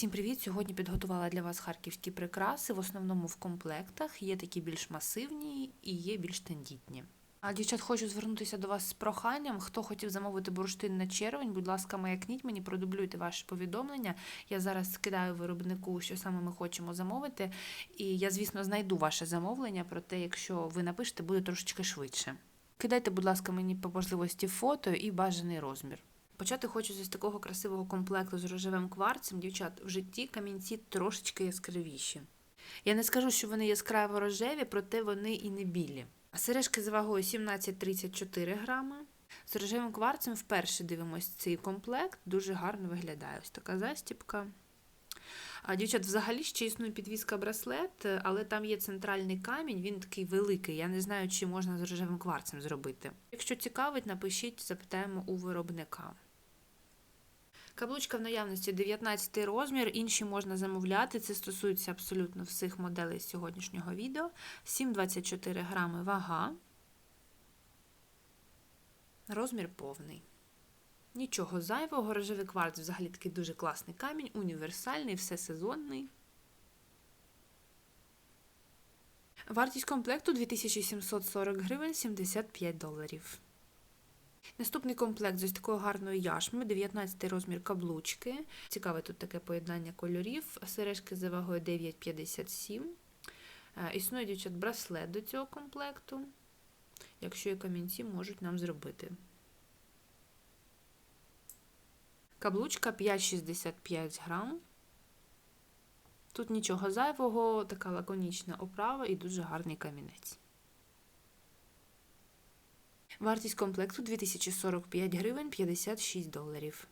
Всім привіт! Сьогодні підготувала для вас харківські прикраси. В основному в комплектах є такі більш масивні і є більш тендітні. А дівчат, хочу звернутися до вас з проханням. Хто хотів замовити бурштин на червень, будь ласка, маякніть мені, продублюйте ваші повідомлення. Я зараз скидаю виробнику, що саме ми хочемо замовити. І я, звісно, знайду ваше замовлення, проте, якщо ви напишете, буде трошечки швидше. Кидайте, будь ласка, мені по можливості фото і бажаний розмір. Почати хочу з такого красивого комплекту з рожевим кварцем. Дівчат, в житті камінці трошечки яскравіші. Я не скажу, що вони яскраво рожеві, проте вони і не білі. Сережки з вагою 17-34 грами. З рожевим кварцем вперше дивимось цей комплект, дуже гарно виглядає. Ось така застіпка. А, Дівчат, взагалі ще існує підвіска браслет, але там є центральний камінь, він такий великий. Я не знаю, чи можна з рожевим кварцем зробити. Якщо цікавить, напишіть, запитаємо у виробника. Каблучка в наявності 19 розмір, інші можна замовляти. Це стосується абсолютно всіх моделей сьогоднішнього відео. 7,24 грами вага. Розмір повний. Нічого зайвого, рожевий кварц взагалі такий дуже класний камінь, універсальний, всесезонний. Вартість комплекту 2740 гривень 75 доларів. Наступний комплект з ось такою гарною яшмою, 19 розмір каблучки. Цікаве тут таке поєднання кольорів. Сережки за вагою 9,57. Існує дівчат браслет до цього комплекту. Якщо і камінці можуть нам зробити. Каблучка 5,65 грам. Тут нічого зайвого, така лаконічна оправа і дуже гарний камінець. Вартість комплекту 2045 гривень 56 доларів.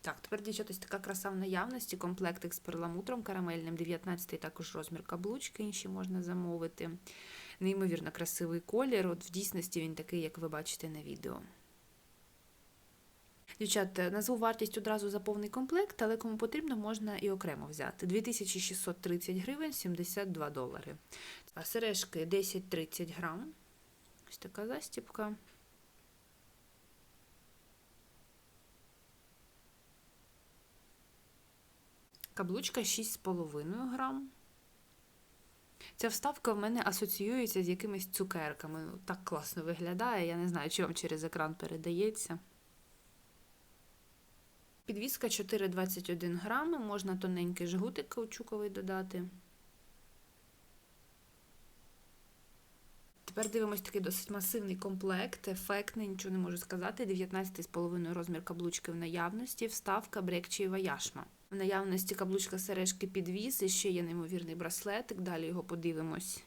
Так, тепер дівчата, така краса в наявності. Комплектик з перламутром карамельним, 19 також розмір каблучки, інші можна замовити. Неймовірно красивий колір. От в дійсності він такий, як ви бачите на відео. Дівчат, назву вартість одразу за повний комплект, але кому потрібно, можна і окремо взяти. 2630 гривень 72 долари. А сережки 10-30 грам. Ось така застіпка. Каблучка 6,5 грам. Ця вставка в мене асоціюється з якимись цукерками. Ну, Так класно виглядає. Я не знаю, чи вам через екран передається. Підвіска 4,21 грами, можна тоненький жгутик каучуковий додати. Тепер дивимось такий досить масивний комплект, ефектний, нічого не можу сказати. 19,5 розмір каблучки в наявності, вставка брекчієва яшма. В наявності каблучка сережки підвіз, і ще є неймовірний браслетик, далі його подивимось.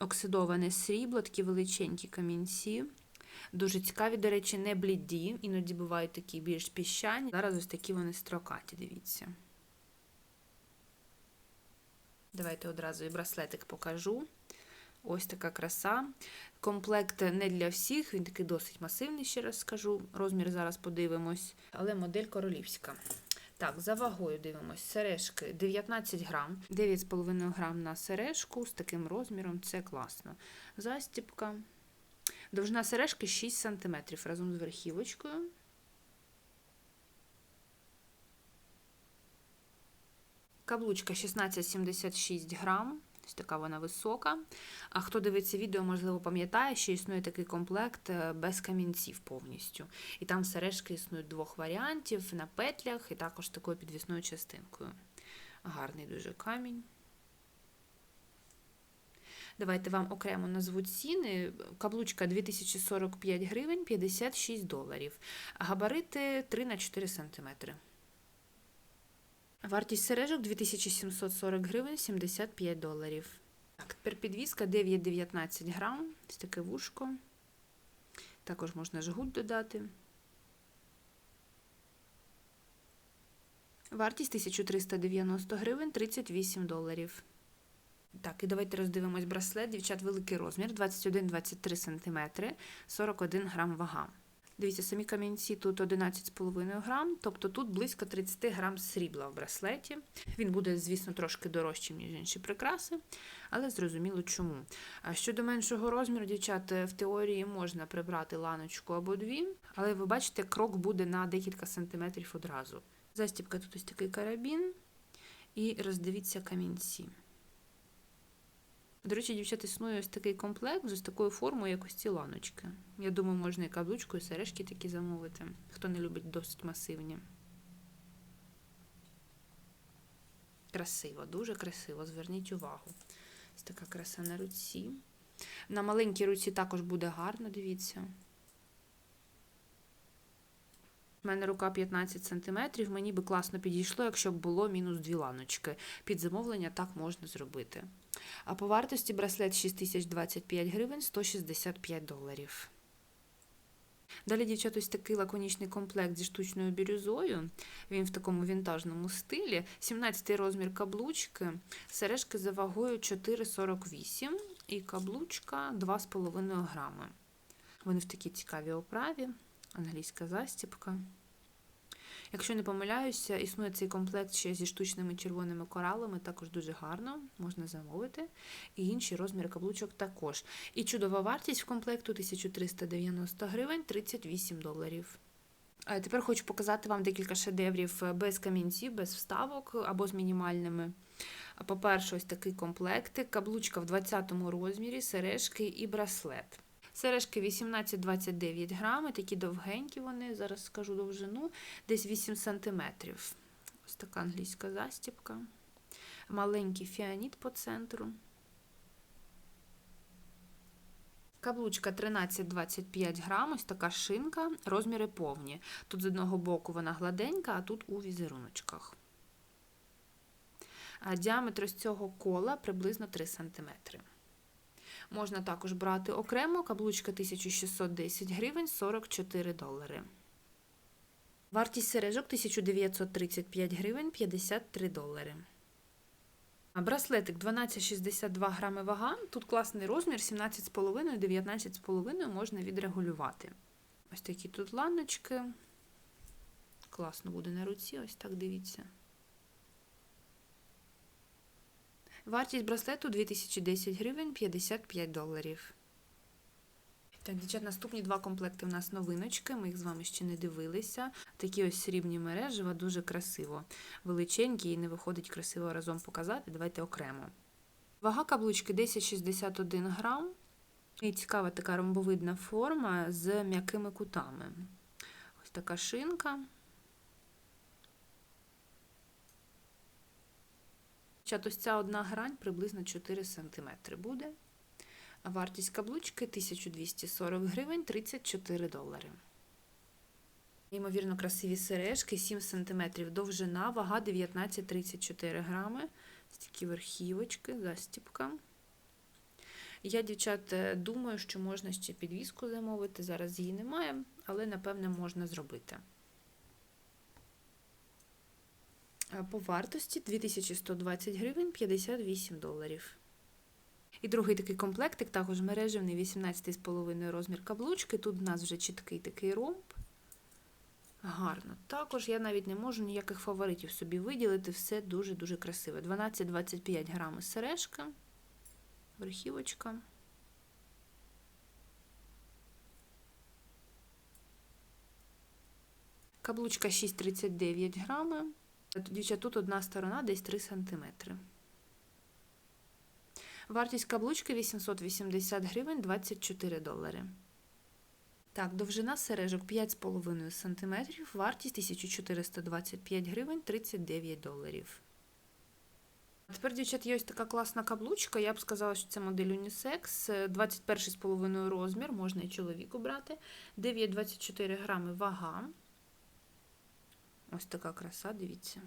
Оксидоване срібло, такі величенькі камінці. Дуже цікаві, до речі, не бліді, іноді бувають такі більш піщані. Зараз ось такі вони строкаті, дивіться. Давайте одразу і браслетик покажу. Ось така краса. Комплект не для всіх, він такий досить масивний, ще раз скажу. Розмір зараз подивимось, але модель королівська. Так, за вагою дивимось. Сережки 19 грам, 9,5 грам на сережку з таким розміром, це класно. Застіпка. Довжина сережки 6 см разом з верхівочкою. Каблучка 16,76 грам. Ось така вона висока. А хто дивиться відео, можливо, пам'ятає, що існує такий комплект без камінців повністю. І там сережки існують двох варіантів на петлях і також такою підвісною частинкою. Гарний дуже камінь. Давайте вам окремо назву ціни. Каблучка 2045 гривень 56 доларів. Габарити 3 на 4 см. Вартість сережок 2740 гривень 75 доларів. Так, тепер підвіска 9,19 грам. Ось таке вушко. Також можна жгут додати. Вартість 1390 гривень 38 доларів. Так, і давайте роздивимось браслет. Дівчат, великий розмір 21-23 см, 41 грам вага. Дивіться, самі камінці тут 11,5 грам, тобто тут близько 30 грам срібла в браслеті. Він буде, звісно, трошки дорожчим, ніж інші прикраси, але зрозуміло чому. Щодо меншого розміру, дівчат, в теорії можна прибрати ланочку або дві, але ви бачите, крок буде на декілька сантиметрів одразу. Застібка тут ось такий карабін. І роздивіться камінці. До речі, дівчат, існує ось такий комплект з такою формою, як ось ці ланочки. Я думаю, можна і каблучку, і сережки такі замовити, хто не любить досить масивні. Красиво, дуже красиво, зверніть увагу. Ось така краса на руці. На маленькій руці також буде гарно, дивіться. У мене рука 15 см, мені би класно підійшло, якщо б було мінус дві ланочки. Під замовлення так можна зробити. А по вартості браслет 6025 гривень 165 доларів. Далі, дівчат, ось такий лаконічний комплект зі штучною бірюзою. Він в такому вінтажному стилі. 17 розмір каблучки, сережки за вагою 4,48 і каблучка 2,5 грами. Вони в такій цікавій оправі, англійська застібка. Якщо не помиляюся, існує цей комплект ще зі штучними червоними коралами, також дуже гарно, можна замовити. І інші розміри каблучок також. І чудова вартість в комплекту 1390 гривень 38 доларів. Тепер хочу показати вам декілька шедеврів без камінців, без вставок або з мінімальними. По-перше, ось такий комплектик, каблучка в 20 розмірі, сережки і браслет. Сережки 18-29 грами, такі довгенькі вони, зараз скажу довжину, десь 8 см. Ось така англійська застібка. Маленький фіаніт по центру. Каблучка 13-25 грам, ось така шинка, розміри повні. Тут з одного боку вона гладенька, а тут у візеруночках. А діаметр з цього кола приблизно 3 см. Можна також брати окремо, каблучка 1610 гривень 44 долари. Вартість сережок 1935 гривень 53 долари. Браслетик 12,62 грами вага. Тут класний розмір 17,5-19,5 можна відрегулювати. Ось такі тут ланочки. Класно буде на руці, ось так дивіться. Вартість браслету 2010 гривень 55 доларів. Так, дівчат, наступні два комплекти в нас новиночки. Ми їх з вами ще не дивилися. Такі ось срібні мережева, дуже красиво. Величенькі і не виходить красиво разом показати. Давайте окремо. Вага каблучки 1061 грам. І цікава така ромбовидна форма з м'якими кутами. Ось така шинка. Чат, ось ця одна грань приблизно 4 см буде. Вартість каблучки 1240 гривень 34 долари. Ймовірно, красиві сережки, 7 см довжина, вага 19-34 грами. Такі верхівочки, застіпка. Я, дівчат, думаю, що можна ще підвіску замовити. Зараз її немає, але, напевне, можна зробити. По вартості 2120 гривень 58 доларів. І другий такий комплектик, також мережевний 18,5 розмір каблучки. Тут в нас вже чіткий такий ромб. Гарно. Також я навіть не можу ніяких фаворитів собі виділити. Все дуже-дуже красиве. 12-25 грами сережка, верхівочка. Каблучка 6,39 грами. Дівчат, тут одна сторона десь 3 см. Вартість каблучки 880 гривень 24 долари. Так, довжина сережок 5,5 см, вартість 1425 гривень 39 доларів. Тепер, дівчат, є ось така класна каблучка. Я б сказала, що це модель Unisex. 21,5 розмір, можна і чоловіку брати. 9,24 грами вага. Ось така краса, дивіться.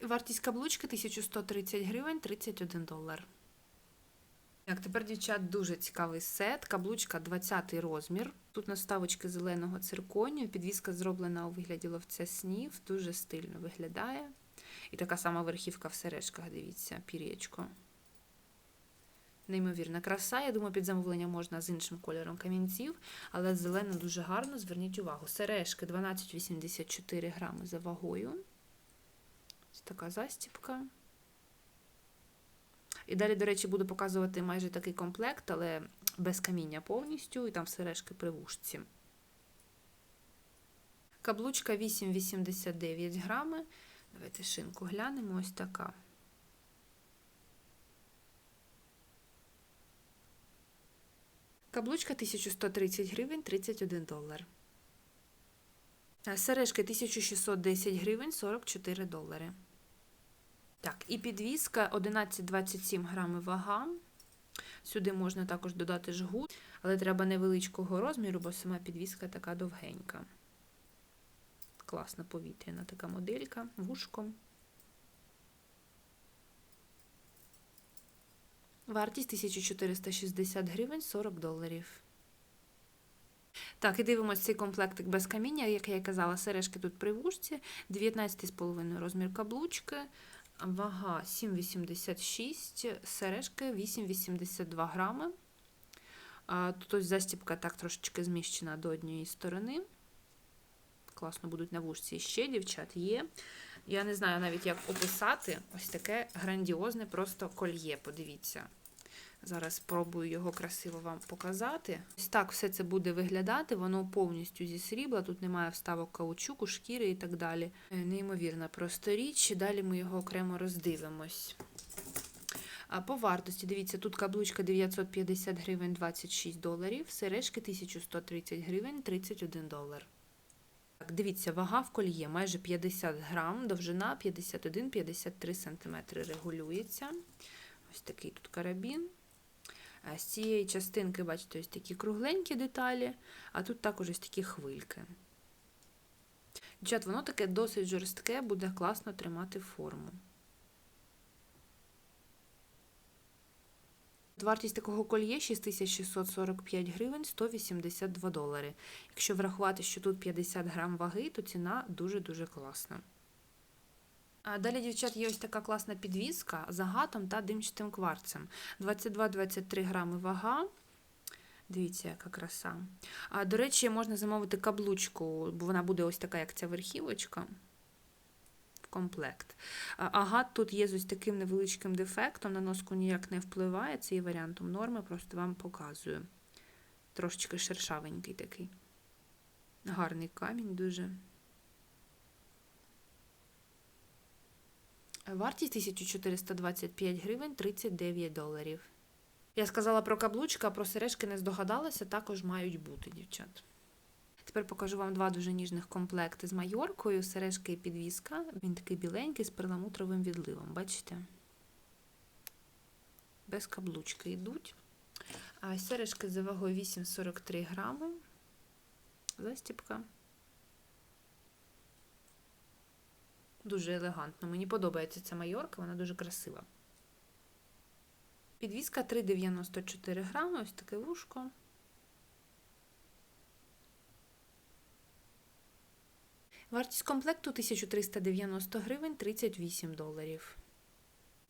Вартість каблучки 1130 гривень 31 долар. Так, тепер, дівчат, дуже цікавий сет. Каблучка 20 розмір. Тут наставочки зеленого цирконію. Підвіска зроблена у вигляді ловця снів, дуже стильно виглядає. І така сама верхівка в сережках, дивіться, пір'ячко. Неймовірна краса. Я думаю, під замовлення можна з іншим кольором камінців, але зелено дуже гарно, зверніть увагу. Сережки 12,84 грами за вагою. Ось така застіпка. І далі, до речі, буду показувати майже такий комплект, але без каміння повністю, і там сережки при вушці. Каблучка 8,89 грами. Давайте шинку глянемо, ось така. Каблучка 1130 гривень 31 долар. А Сережки 1610 гривень 44 долари. Так, і підвіска 11,27 грами вага. Сюди можна також додати жгут, але треба невеличкого розміру, бо сама підвіска така довгенька. Класна повітряна така моделька, вушком. Вартість 1460 гривень 40 доларів. Так, і дивимося цей комплектик без каміння, як я казала, сережки тут при вушці, 19,5 розмір каблучки, вага 7,86, сережки 8,82 грами. Тут ось застібка так трошечки зміщена до однієї сторони. Класно будуть на вушці ще, дівчат, є. Я не знаю навіть, як описати ось таке грандіозне просто кольє, подивіться. Зараз спробую його красиво вам показати. Ось так все це буде виглядати, воно повністю зі срібла, тут немає вставок каучуку, шкіри і так далі. Е, Неймовірна просто річ. Далі ми його окремо роздивимось. А по вартості, дивіться, тут каблучка 950 гривень 26 доларів, сережки 1130 гривень 31 долар. Так, дивіться, вага в кольє майже 50 грам, довжина 51-53 см регулюється. Ось такий тут карабін. З цієї частинки, бачите, ось такі кругленькі деталі, а тут також ось такі хвильки. Дівчат, воно таке досить жорстке, буде класно тримати форму. Вартість такого кольє 6645 гривень 182 долари. Якщо врахувати, що тут 50 грам ваги, то ціна дуже-дуже класна. А Далі, дівчат, є ось така класна підвіска з агатом та димчатим кварцем. 22-23 грами вага. Дивіться, яка краса. А, До речі, можна замовити каблучку, бо вона буде ось така, як ця верхівочка. Комплект. Агат тут є з ось таким невеличким дефектом, на носку ніяк не впливає. Це є варіантом норми, просто вам показую. Трошечки шершавенький такий. Гарний камінь дуже. Вартість 1425 гривень 39 доларів. Я сказала про каблучки, а про сережки не здогадалася, також мають бути, дівчат. Тепер покажу вам два дуже ніжних комплекти з майоркою, сережки і підвіска. Він такий біленький з перламутровим відливом, бачите? Без каблучки йдуть. А сережки за вагою 8,43 грами. Застіпка. Дуже елегантно. Мені подобається ця майорка, вона дуже красива. Підвіска 3,94 грами, ось таке вушко. Вартість комплекту 1390 гривень 38 доларів.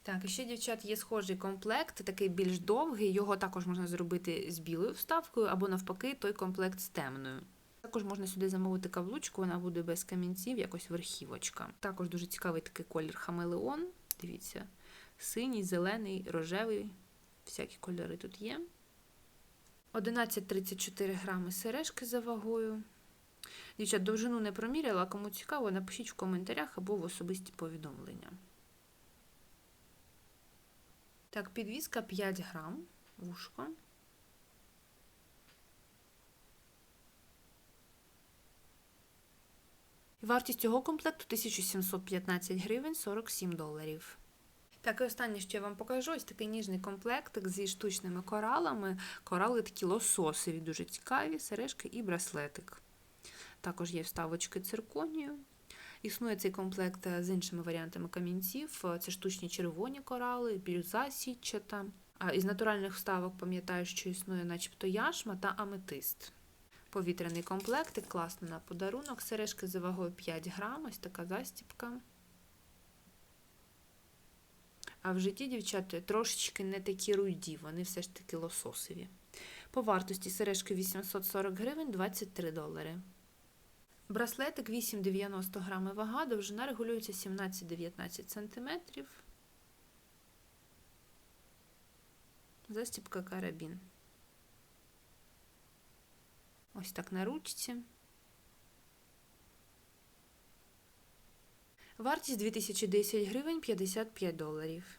Так, і ще, дівчат, є схожий комплект, такий більш довгий. Його також можна зробити з білою вставкою, або, навпаки, той комплект з темною. Також можна сюди замовити каблучку, вона буде без камінців, якось верхівочка. Також дуже цікавий такий колір хамелеон. Дивіться, синій, зелений, рожевий. Всякі кольори тут є. 11,34 грами сережки за вагою. Дівчат, довжину не проміряла, кому цікаво, напишіть в коментарях або в особисті повідомлення. Так, підвіска 5 грам, вушко. Вартість цього комплекту 1715 гривень 47 доларів. Так, і останнє, що я вам покажу, ось такий ніжний комплектик зі штучними коралами. Корали такі лососові, дуже цікаві, сережки і браслетик. Також є вставочки цирконію. Існує цей комплект з іншими варіантами камінців. Це штучні червоні корали, бірюза сітчата. Із натуральних вставок пам'ятаю, що існує начебто яшма та аметист. Повітряний комплектик, класно на подарунок. Сережки за вагою 5 грам, ось така застіпка. А в житті, дівчата, трошечки не такі руйді, вони все ж таки лососові. По вартості сережки 840 гривень 23 долари. Браслетик 8,90 грами вага, довжина регулюється 17-19 см. Застібка карабін. Ось так на ручці. Вартість 2010 гривень 55 доларів.